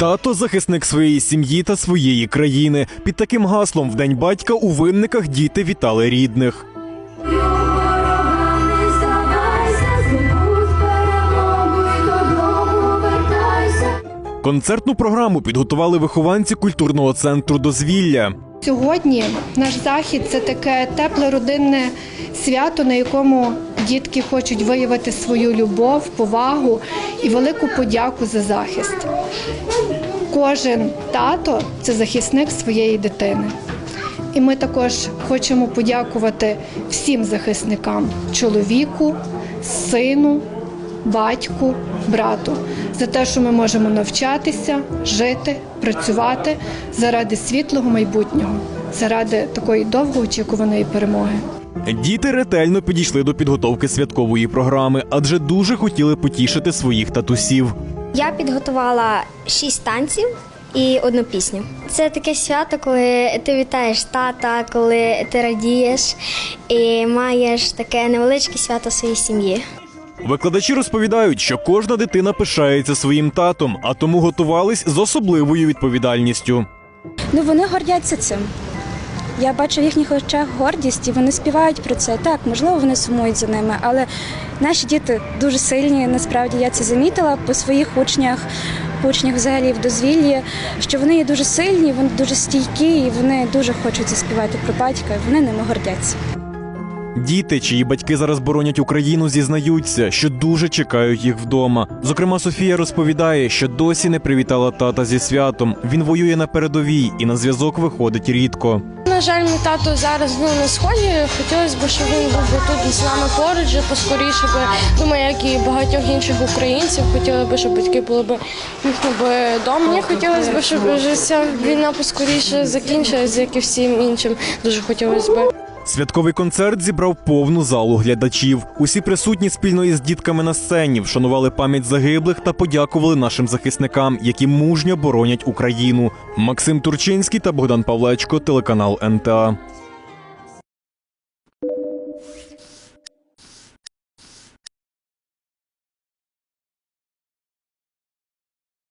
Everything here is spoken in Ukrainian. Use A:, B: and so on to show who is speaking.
A: Тато захисник своєї сім'ї та своєї країни. Під таким гаслом в день батька у винниках діти вітали рідних. Концертну програму підготували вихованці культурного центру дозвілля.
B: Сьогодні наш захід це таке тепле родинне свято, на якому дітки хочуть виявити свою любов, повагу і велику подяку за захист. Кожен тато це захисник своєї дитини. І ми також хочемо подякувати всім захисникам чоловіку, сину, батьку, брату за те, що ми можемо навчатися, жити, працювати заради світлого майбутнього, заради такої довгоочікуваної перемоги.
A: Діти ретельно підійшли до підготовки святкової програми, адже дуже хотіли потішити своїх татусів.
C: Я підготувала шість танців і одну пісню. Це таке свято, коли ти вітаєш тата, коли ти радієш і маєш таке невеличке свято своїй сім'ї.
A: Викладачі розповідають, що кожна дитина пишається своїм татом, а тому готувались з особливою відповідальністю.
D: Ну вони гордяться цим. Я бачу в їхніх очах гордість, і вони співають про це. Так, можливо, вони сумують за ними, але наші діти дуже сильні. Насправді я це замітила по своїх учнях, по учнях взагалі в дозвіллі, що вони є дуже сильні, вони дуже стійкі, і вони дуже хочуть заспівати про батька, і вони ними гордяться.
A: Діти, чиї батьки зараз боронять Україну, зізнаються, що дуже чекають їх вдома. Зокрема, Софія розповідає, що досі не привітала тата зі святом. Він воює на передовій і на зв'язок виходить рідко.
E: Жаль, мій тато зараз ну, на сході. Хотілося б, щоб він був тут з нами поруч, поскоріше би. Думаю, як і багатьох інших українців. Хотіли б, щоб батьки були б їхні би вдома. Мені хотілося б, щоб ця війна поскоріше закінчилась, як і всім іншим. Дуже хотілося б.
A: Святковий концерт зібрав повну залу глядачів. Усі присутні спільно із дітками на сцені вшанували пам'ять загиблих та подякували нашим захисникам, які мужньо боронять Україну. Максим Турчинський та Богдан Павлечко, телеканал НТА.